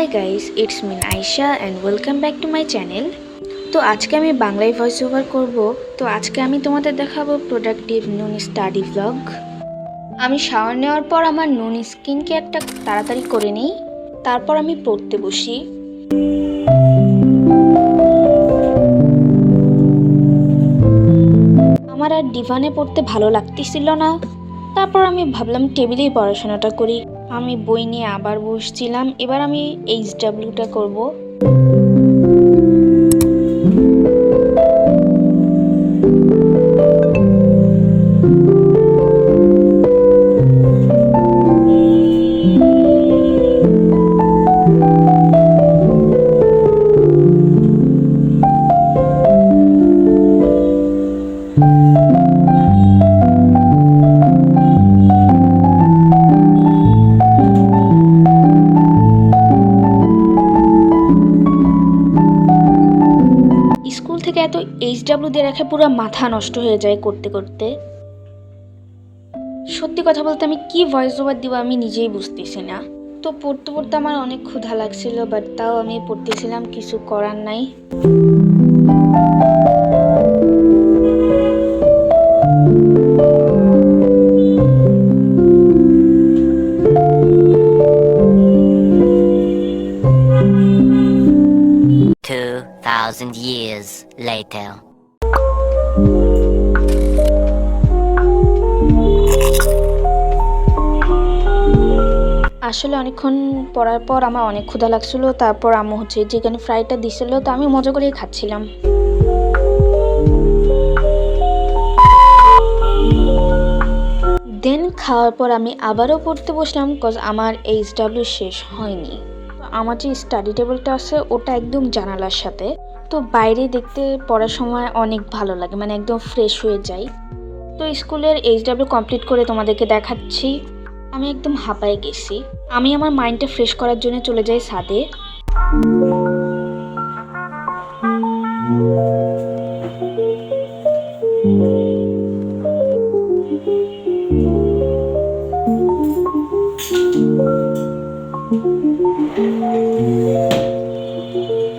Hi guys it's me Ayesha and welcome back to my channel তো আজকে আমি বাংলায় ভয়েস ওভার করব। তো আজকে আমি তোমাদের দেখাবো প্রোডাক্টিভ নুন স্টাডি ব্লগ আমি শাওয়ার নেওয়ার পর আমার নুন স্কিন কেয়ারটা তাড়াতাড়ি করে নিই। তারপর আমি পড়তে বসি। আমার আর ডিভানে পড়তে ভালো লাগতেছিল না। তারপর আমি ভাবলাম টেবিলেই পড়াশোনাটা করি। আমি বই নিয়ে আবার বসছিলাম। এবার আমি এইচ ডাব্লিউটা করব। স্কুল থেকে এত এইচ ডাব্লিউ দিয়ে রাখে পুরো মাথা নষ্ট হয়ে যায় করতে করতে। সত্যি কথা বলতে আমি কি ভয়েস ওভার দিব আমি নিজেই বুঝতেছি না। তো পড়তে পড়তে আমার অনেক ক্ষুধা লাগছিল বাট তাও আমি পড়তেছিলাম, কিছু করার নাই। Thousand years later. আসলে অনেকক্ষণ পড়ার পর আমার অনেক ক্ষুধা লাগছিল, তারপর আম্মু হচ্ছে চিকেন ফ্রাইটা দিছিল তো আমি মজা করেই খাচ্ছিলাম দেন খাওয়ার পর আমি আবারও পড়তে বসলাম কজ আমার এইচ ডাব্লিউ শেষ হয়নি আমার যে স্টাডি টেবিলটা আছে, ওটা একদম জানালার সাথে। তো বাইরে দেখতে পড়ার সময় অনেক ভালো লাগে মানে একদম ফ্রেশ হয়ে যায়। তো স্কুলের এইচ ডাব্লিউ কমপ্লিট করে তোমাদেরকে দেখাচ্ছি। আমি একদম হাঁপায়ে গেছি। আমি আমার মাইন্ডটা ফ্রেশ করার জন্য চলে যাই ছাদে। Thank you.